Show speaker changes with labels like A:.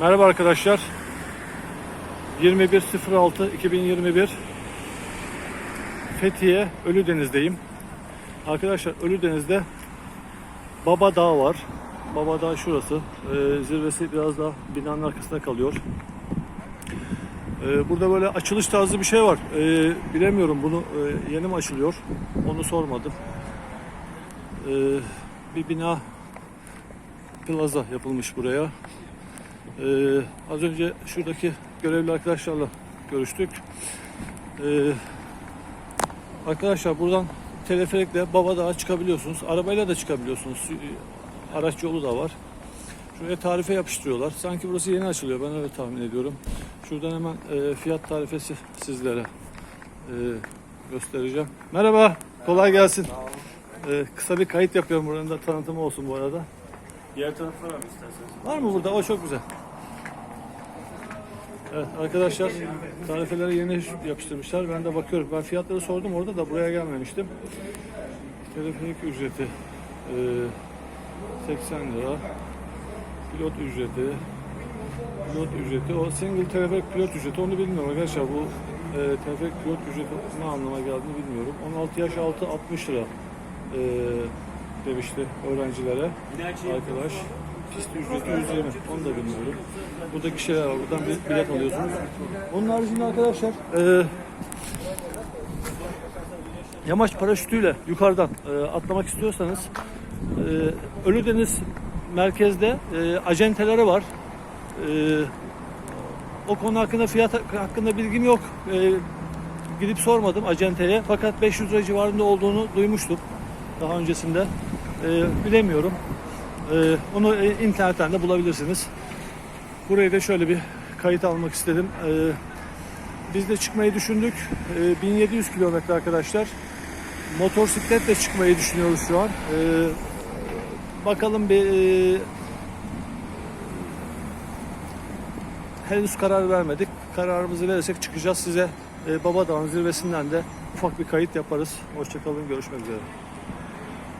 A: Merhaba arkadaşlar. 21.06.2021 Fethiye Ölüdeniz'deyim. Arkadaşlar Ölüdeniz'de Baba Dağı var. Baba Dağı şurası. Ee, zirvesi biraz daha binanın arkasında kalıyor. Ee, burada böyle açılış tarzı bir şey var. Ee, bilemiyorum bunu e, yeni mi açılıyor? Onu sormadım. Ee, bir bina plaza yapılmış buraya. Ee, az önce şuradaki görevli arkadaşlarla görüştük. Ee, arkadaşlar buradan teleferikle Babadağ'a çıkabiliyorsunuz. Arabayla da çıkabiliyorsunuz. Ee, Araç yolu da var. Şuraya tarife yapıştırıyorlar. Sanki burası yeni açılıyor. Ben öyle tahmin ediyorum. Şuradan hemen e, fiyat tarifesi sizlere e, göstereceğim. Merhaba. Kolay gelsin. Ee, kısa bir kayıt yapıyorum. Buranın da tanıtımı olsun bu arada.
B: Diğer tarafta var mı isterseniz?
A: Var mı burada? O çok güzel. Evet arkadaşlar tarifeleri yeni yapıştırmışlar. Ben de bakıyorum. Ben fiyatları sordum orada da buraya gelmemiştim. Teleferik ücreti e, 80 lira. Pilot ücreti pilot ücreti. O single teleferik pilot ücreti onu bilmiyorum arkadaşlar. Bu e, teleferik pilot ücreti ne anlama geldiğini bilmiyorum. 16 yaş altı 60 lira e, demişti öğrencilere arkadaş. Pist ücreti 120. Onu da bilmiyorum. Buradaki şeyler var. Buradan bir bilet alıyorsunuz. Onun haricinde arkadaşlar e, yamaç paraşütüyle yukarıdan e, atlamak istiyorsanız e, Ölüdeniz merkezde e, acenteleri var. E, o konu hakkında fiyat hakkında bilgim yok. E, gidip sormadım acenteye. Fakat 500 lira civarında olduğunu duymuştum daha öncesinde. E, bilemiyorum. E, onu e, internetten de bulabilirsiniz. Burayı da şöyle bir kayıt almak istedim. E, biz de çıkmayı düşündük. E, 1700 kilometre arkadaşlar. Motosikletle çıkmayı düşünüyoruz şu an. E, bakalım bir e, henüz karar vermedik. Kararımızı verirsek çıkacağız size. E, Babadağ'ın zirvesinden de ufak bir kayıt yaparız. Hoşçakalın, görüşmek üzere.